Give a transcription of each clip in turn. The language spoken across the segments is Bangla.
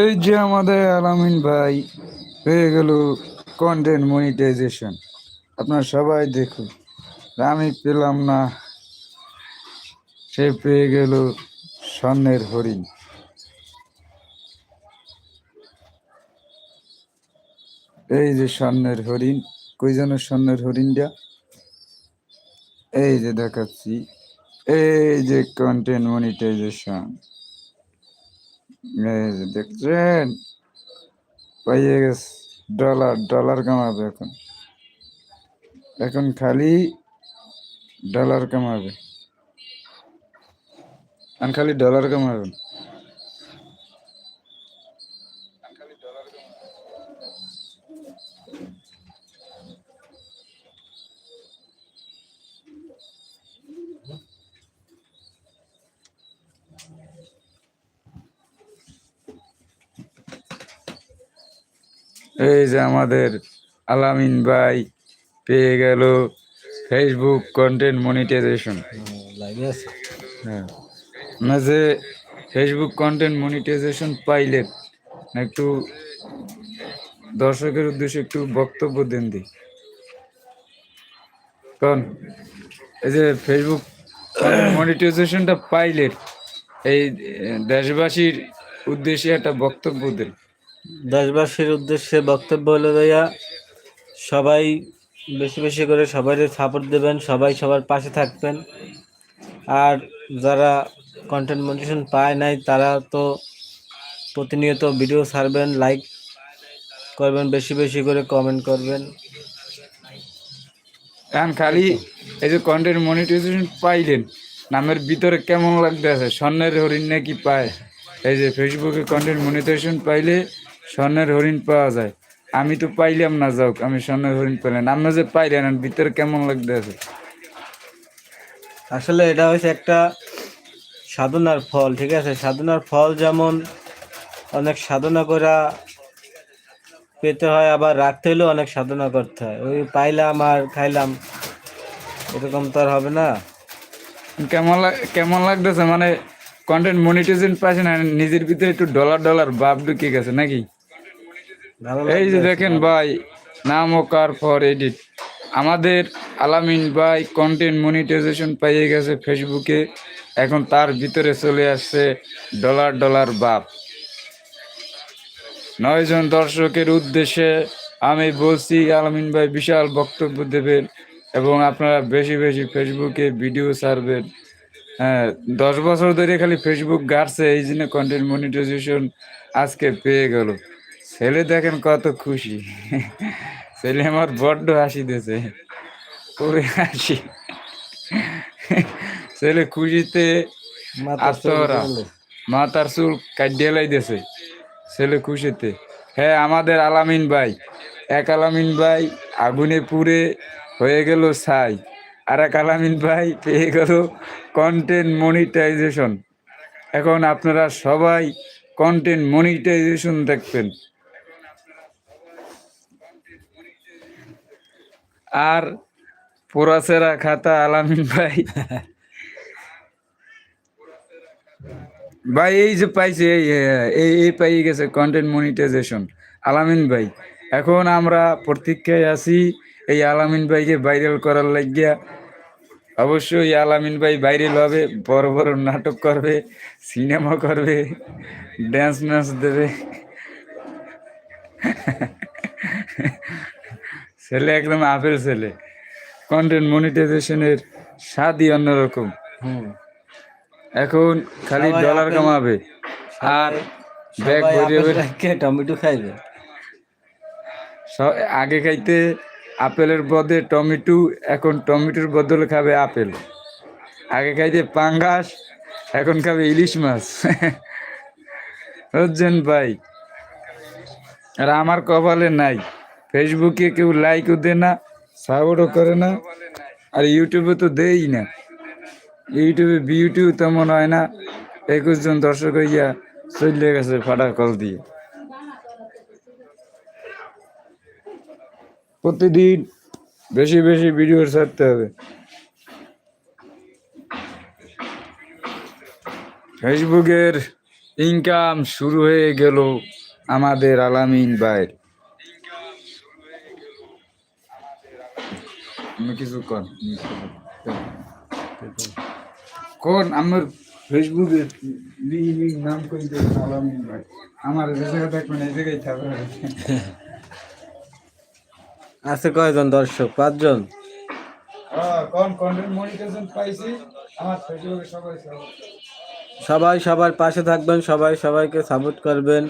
এই যে আমাদের আলামিন ভাই, হয়ে গেল কন্টেন্ট মনিটাইজেশন আপনারা সবাই দেখুন, আমি পেলাম না। সে পেয়ে গেল স্বর্ণের হরিণ। এই যে স্বর্ণের হরিণ, কই যেন স্বর্ণের হরিণটা? এই যে দেখাচ্ছি, এই যে কন্টেন্ট মনিটাইজেশন দেখছেন? পাইয়ে গেছে। ডলার ডলার কামাবে এখন। এখন খালি ডলার কামাবে। এখন খালি ডলার কামাবেন এই যে আমাদের আলামিন ভাই পেয়ে গেল ফেসবুক কন্টেন্ট মনিটাইজেশন হ্যাঁ। না যে ফেসবুক কন্টেন্ট মনিটাইজেশন পাইলেন একটু দর্শকের উদ্দেশ্যে একটু বক্তব্য দেন দি। কারণ এই যে ফেসবুক মনিটাইজেশনটা পাইলেন এই দেশবাসীর উদ্দেশ্যে একটা বক্তব্য দেন। দেশবাসীর উদ্দেশ্যে বক্তব্য হলো ভাইয়া সবাই বেশি বেশি করে সবাই সাপোর্ট দেবেন, সবাই সবার পাশে থাকবেন। আর যারা কন্টেন্ট মোটিভেশন পায় নাই, তারা তো প্রতিনিয়ত ভিডিও ছাড়বেন লাইক করবেন, বেশি বেশি করে কমেন্ট করবেন। এখন খালি এই যে কন্টেন্ট মনিটাইজেশন পাইলেন, নামের ভিতরে কেমন লাগতে আছে স্বর্ণের হরিণ নাকি পায়? এই যে ফেসবুকে কন্টেন্ট মনিটাইজেশন পাইলে স্বর্ণের হরিণ পাওয়া যায়। আমি তো পাইলাম না যাওক আমি স্বর্ণের হরিণ পাইলেন আপনি যে পাইলেন ভিতরে কেমন লাগতে আছে আসলে এটা হচ্ছে একটা সাধনার ফল ঠিক আছে? সাধনার ফল যেমন অনেক সাধনা করা পেতে হয় আবার রাখতে হলেও অনেক সাধনা করতে হয়। ওই পাইলাম আর খাইলাম এরকম তো আর হবে না। কেমন লাগ- কেমন লাগতেছে? মানে কন্টেন্ট মনিটাইজেশন পাইছে না নিজের ভিতরে একটু ডলার ডলার ভাব ঢুকে গেছে নাকি? এই যে দেখেন ভাই নাম ও কার ফর এডিট আমাদের আলামিন ভাই কন্টেন্ট মনিটাইজেশন পাইয়ে গেছে ফেসবুকে এখন তার ভিতরে চলে আসছে ডলার ডলার বাপ। নয়জন দর্শকের উদ্দেশ্যে আমি বলছি আলামিন ভাই বিশাল বক্তব্য দেবেন এবং আপনারা বেশি বেশি ফেসবুকে ভিডিও ছাড়বেন। হ্যাঁ দশ বছর ধরে খালি ফেসবুক গাড়ছে এই জন্য কন্টেন্ট মনিটাইজেশন আজকে পেয়ে গেল। ছেলে দেখেন কত খুশি। ছেলে আমার বড্ড হাসি দিয়েছে। ওরে হাসি। ছেলে খুশিতে আত্মহারা। চলে মাথার চুল কাটিয়ে লাইতেছে ছেলে খুশিতে। হ্যাঁ আমাদের আলামিন ভাই। এক আলামিন ভাই আগুনে পুড়ে হয়ে গেল ছাই। আর এক আলামিন ভাই পেয়ে গেল কন্টেন্ট মনিটাইজেশন এখন আপনারা সবাই কন্টেন্ট মনিটাইজেশন দেখবেন। আর পোড়াচেরা খাতা আলামিন ভাই। ভাই, এই যে পাইছে, এই এই পাই গেছে কন্টেন্ট মনিটাইজেশন আলামিন ভাই, এখন আমরা প্রতীক্ষায় আছি এই আলামিন ভাইকে ভাইরাল করার লাগিয়া। অবশ্যই আলামিন ভাই ভাইরাল হবে, বড় বড় নাটক করবে সিনেমা করবে ড্যান্স ম্যান্স দেবে। ছেলে একদম আপেল ছেলে। কন্টেন্ট মনিটাইজেশনের স্বাদই অন্যরকম। এখন খালি ডলার কামাবে। আর ব্যাগ ভরে টমেটো খাইবে। আগে খাইতে আপেলের বদলে টমেটো এখন টমেটোর বদলে খাবে আপেল। আগে খাইতে পাঙ্গাস এখন খাবে ইলিশ মাছ। বুঝছেন ভাই? আর আমার কপালে নাই। ফেসবুকে কেউ লাইকও দেয় না সাপোর্টও করে না, আর ইউটিউবে তো দেই না। ইউটিউবে ভিউটিউ তেমন হয় না। একুশ জন দর্শক হইয়া চলে গেছে ফাটা কল দিয়ে। প্রতিদিন বেশি বেশি ভিডিও ছাড়তে হবে। ফেসবুকের ইনকাম শুরু হয়ে গেল আমাদের আলামিন ভাইয়ের। আমি কিছু কর কোন আমার ফেসবুকে নাম করে আমার যে থাকবেন এই জায়গায় থাকবেন আছে কয়জন দর্শক? পাঁচজন? হ্যাঁ, কোন কন্টেন্ট মনিটাইজেশন পাইছি? আমার ফেসবুকে সবাই সবাই সবাই সবার পাশে থাকবেন সবাই সবাইকে সাপোর্ট করবেন।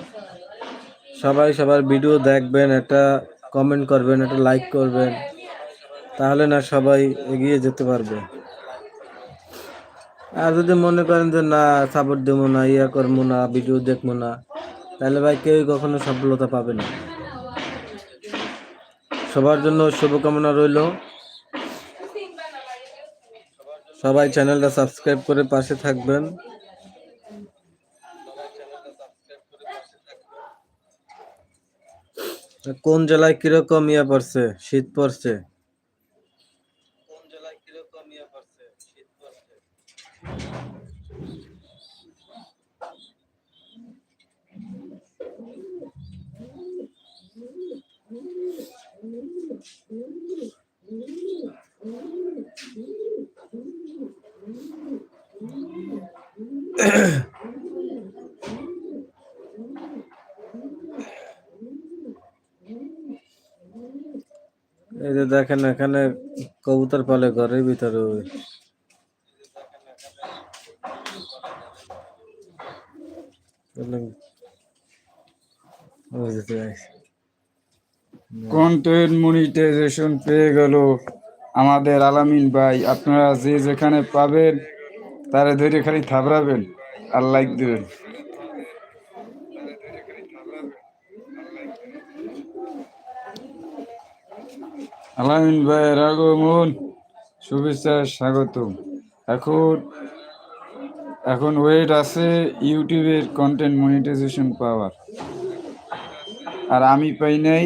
সবাই সবার ভিডিও দেখবেন একটা কমেন্ট করবেন একটা লাইক করবেন। তাহলে না সবাই এগিয়ে যেতে পারবে। আর যদি মনে করেন যে না সাপোর্ট দেবো না, ইয়া করব না ভিডিও দেখব না, তাহলে ভাই কেউই কখনো সফলতা পাবে না। সবার জন্য শুভকামনা রইল। সবাই চ্যানেলটা সাবস্ক্রাইব করে পাশে থাকবেন। কোন জেলায় কীরকম ইয়া পড়ছে, শীত পড়ছে কোন জেলায় কীরকম ইয়া পড়ছে শীত পড়ছে এই যে দেখেন এখানে কবুতর পালে ঘরের ভিতরে। মনিটাইজেশন পেয়ে গেল আমাদের আলামিন ভাই। আপনারা যে যেখানে পাবেন, তারা ধরে খালি থাবড়াবেন আর লাইক দিবেন। আলামিন ভাইয়ের আগমন শুভেচ্ছা, স্বাগতম। এখন এখন ওয়েট আছে ইউটিউবের কন্টেন্ট মনিটাইজেশন পাওয়ার আর আমি পাই নাই,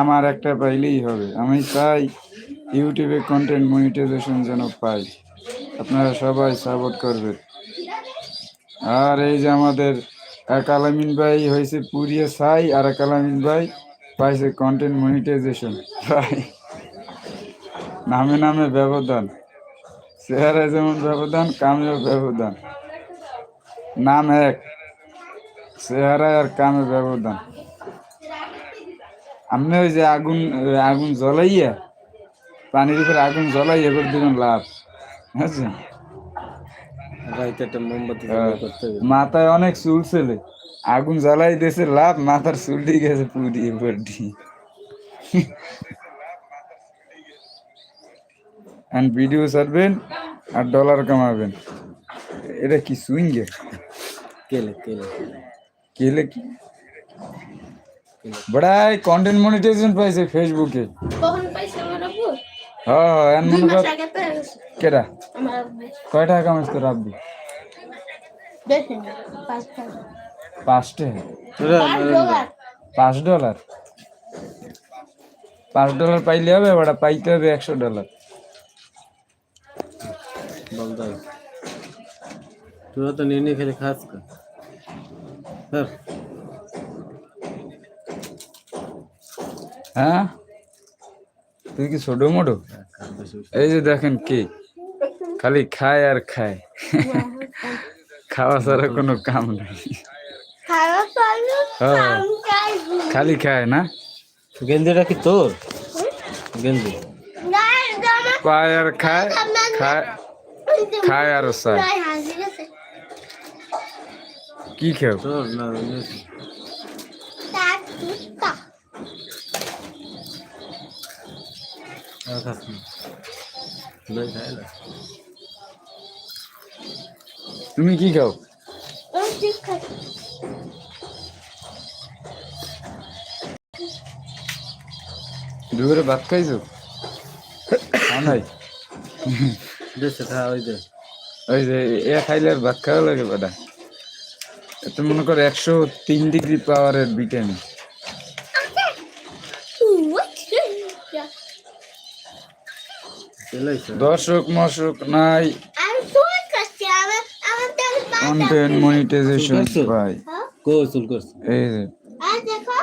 আমার একটা পাইলেই হবে। আমি চাই ইউটিউবে কন্টেন্ট মনিটাইজেশন যেন পাই। আপনারা সবাই সাপোর্ট করবেন। আর এই যে আমাদের এক আলামিন ভাই হয়েছে পুরিয়ে ছাই আর এক আলামিন ভাই পাইছে কন্টেন্ট মনিটাইজেশন প্রায় নামে নামে ব্যবধান। চেহারায় যেমন ব্যবধান কামেও ব্যবধান। নাম এক চেহারায় আর কামে ব্যবধান। আপনি ওই যে আগুন আগুন জ্বলাইয়া পানির উপরে আগুন জ্বলাইয়া করে দিবেন লাভ। বুঝছেন? হ্যাঁ। মাথায় অনেক চুল ছেলে। আগুন জ্বালাই দিয়েছে লাভ মাথার চুল দিয়ে গেছে পুড়িয়ে পুড়ি and ভিডিও ছাড়বেন আর ডলার কামাবেন। এটা কি সুইঙ্গে কেলে কেলে কেলে। কি? বড়াই কন্টেন্ট মনিটাইজেশন পাইছে ফেসবুকে কখন পাইছে আমার আব্বু? হ্যাঁ হ্যাঁ এন মনে কর কেডা? আমার কয় টাকা কামাইছ তোর আব্বু? বেশি না পাঁচ টাকা। পাঁচটে তোরা পাঁচ ডলার পাঁচ ডলার পাইলে হবে ওটা পাইতে হবে একশো ডলার বলতে হবে। তোরা তো নিয়ে নিয়ে খেলে খাস কা। হ্যাঁ হ্যাঁ? তুই কি ছোট মোটো? এই যে দেখেন কি? খালি খায় আর খায়। খাওয়া ছাড়া কোনো কাম নাই। হ্যাঁ। খালি খায় না? গেঞ্জিটা কি তোর? গেঞ্জি। না পায় আর খায় খায়। খায় আর কি খেও? তুমি কি খাও? দুপুরে ভাত খাইছো? খাও নাই? দেশে খা ওই দে ওই যে এ খাইলে আর ভাত খাওয়া লাগে বেটা এতে মনে করো একশো তিন ডিগ্রি পাওয়ারের ভিটামিন চলেছে দর্শক মশক নাই। Content monetization? ভাই হ্যাঁ কো চুল করছে? এই যে আর দেখো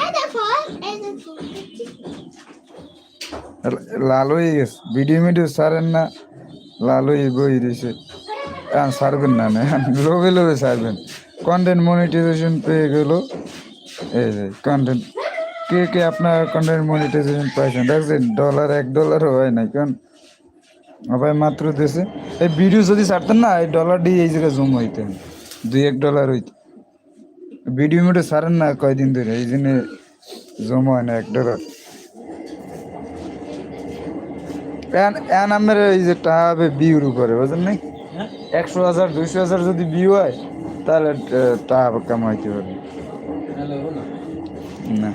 এই দেখো এই দেখো লাল গেছে। ভিডিও মিডিও সারেন না, লাল হয়ে বই এখন সারবেন না না, লোভে লোভে সারবেন কন্টেন্ট মনিটাইজেশন পেয়ে গেল। এই যে কন্টেন্ট কে কে আপনার কন্টেন্ট মনিটাইজেশন পাইছেন? দেখছেন ডলার এক ডলারও হয় না কারণ আবার মাত্র দেশে। এই ভিডিও যদি ছাড়তেন না, এই ডলার দিয়ে এই জায়গায় জম হইতে দুই এক ডলার হইতে। ভিডিও মিডিও ছাড়েন না কয়দিন ধরে, এই জন্য জমা হয় না এক ডলার এন আমার এই যে টাকা হবে বিউর উপরে, বুঝলেন নাই? একশো হাজার, দুইশো হাজার যদি বিউ হয়, তাহলে টাকা কামাইতে পারবে না।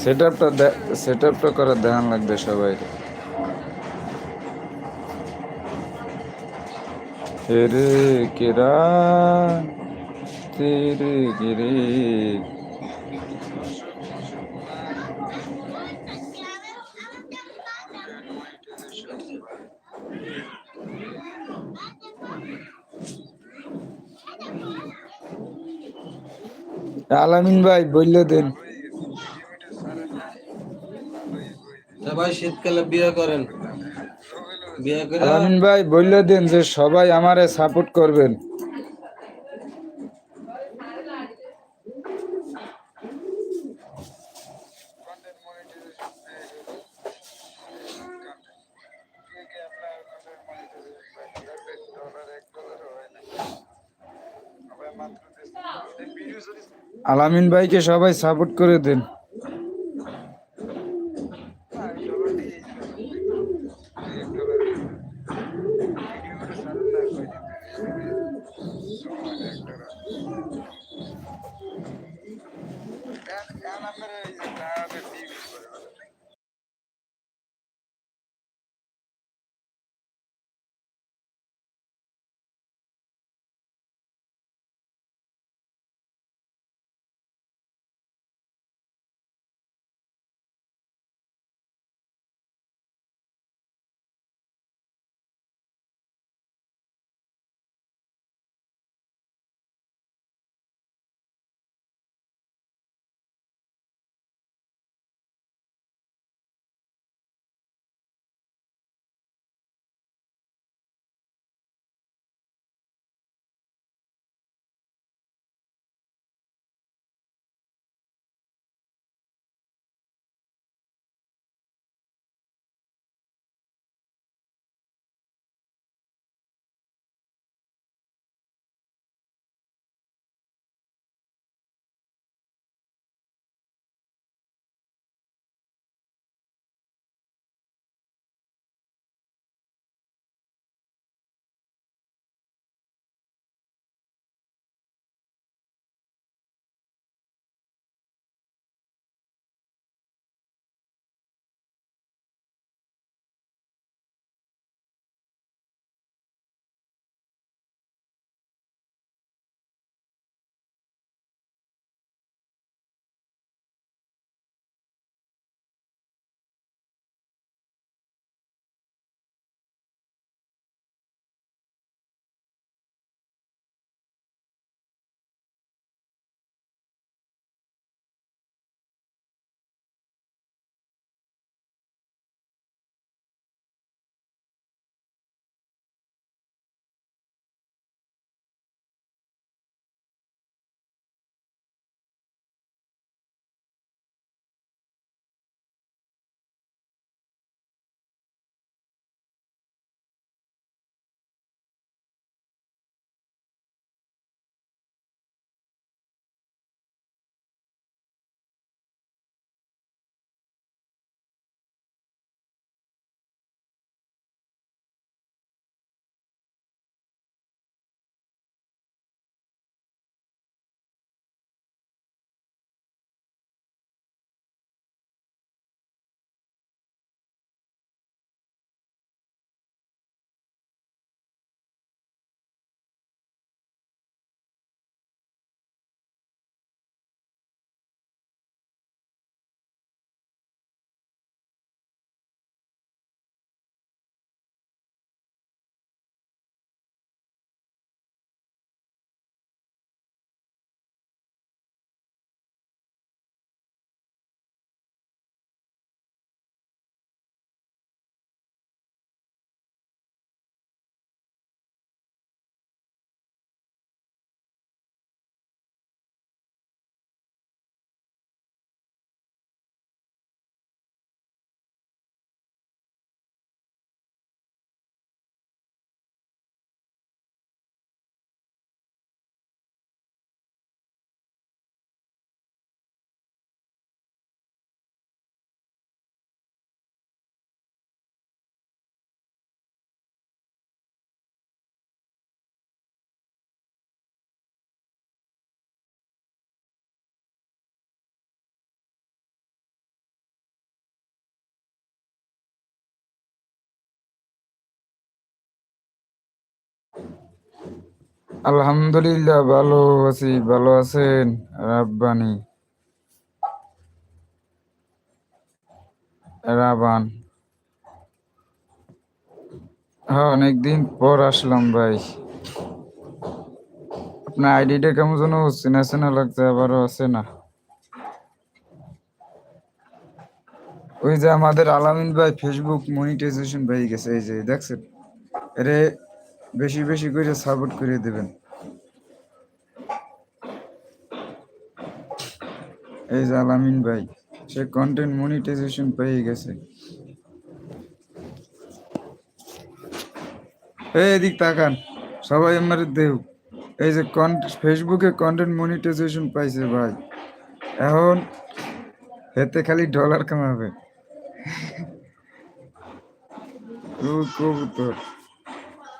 সেট আপটা সেট আপটা করার ধ্যান লাগবে সবাই। রে কেরা তেরে গেরে আলামিন ভাই বললে দেন। সবাই শীতকালে বিয়ে করেন? আলামিন ভাই বললে দেন যে সবাই আমারে সাপোর্ট করবেন। আলামিন ভাইকে সবাই সাপোর্ট করে দেন। আলহামদুলিল্লাহ, ভালো আছি, ভালো আছেন রাব্বানি? রাবান। হ্যাঁ অনেকদিন পর আসলাম ভাই। আপনার আইডিটা কেমন যেন চেনা চেনা লাগছে, আবারও আছে না? ওই যে আমাদের আলামিন ভাই ফেসবুক মনিটাইজেশন পেয়ে গেছে, এই যে দেখছেন? এরে বেশি বেশি করে সাপোর্ট করে দেবেন। এই যে আলামিন ভাই, সে কন্টেন্ট মনিটাইজেশন পেয়ে গেছে। এই এদিক তাকান, সবাই আমার দেউ এই যে ফেসবুকে কন্টেন্ট মনিটাইজেশন পাইছে ভাই। এখন এতে খালি ডলার কামাবে। ও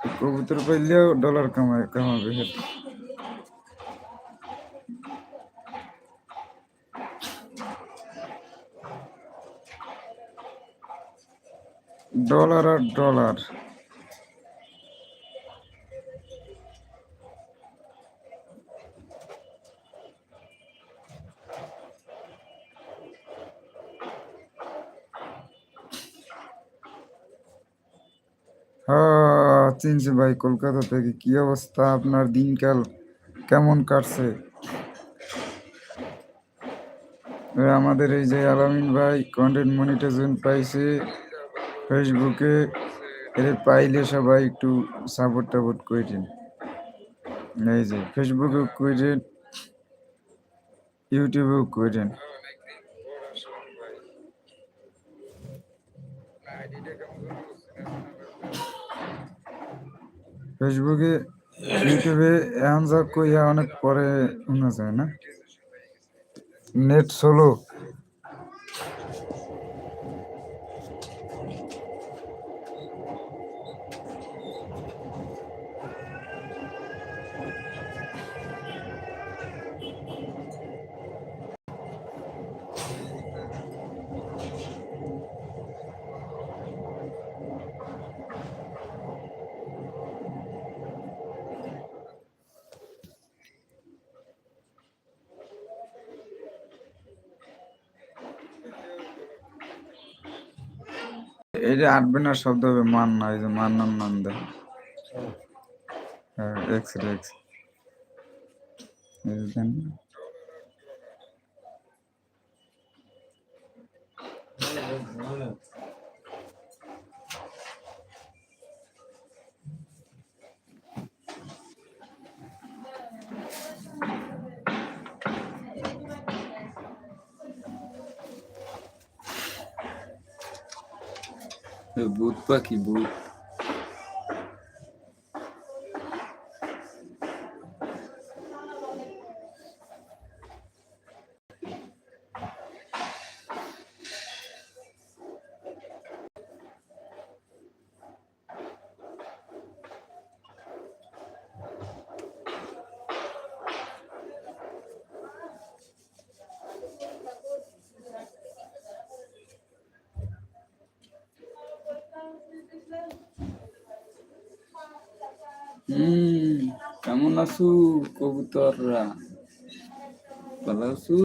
কবুতর এই কবুতর পাইলেও ডলার কামায় কামাবে হেতে ডলার আর ডলার হ্যাঁ চিনছি ভাই কলকাতা থেকে কি অবস্থা? আপনার দিনকাল কেমন কাটছে? আমাদের এই যে আলামিন ভাই কন্টেন্ট মনিটাইজেশন পাইছে ফেসবুকে এর পাইলে সবাই একটু সাপোর্ট টাপোর্ট করেন এই যে ফেসবুকে করেন ইউটিউবেও করেন ফেসবুকে ইউটিউবে এখন যা কইয়া অনেক পরে শোনা যায় না? নেট সোলো যে আটবে না শব্দ হবে মান না এই যে মান নাম নাম দেয় এক্স রে এক্স এই যে দেন হুম কেমন আছু কবুতররা ভালো আছু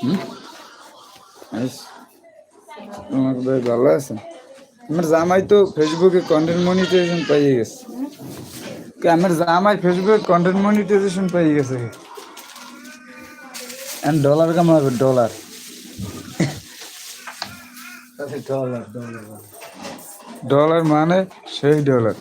হুম আইস তোমার ভাই ভালো আছে আমার জামাই তো ফেসবুকে কন্টেন্ট মনিটাইজেশন পাইয়ে গেছে। আমার জামাই ফেসবুকে কন্টেন্ট মনিটাইজেশন পাইয়ে গেছে এন্ড ডলার কামাবে ডলার ডলার ডলার ডলার মানে সেই ডলার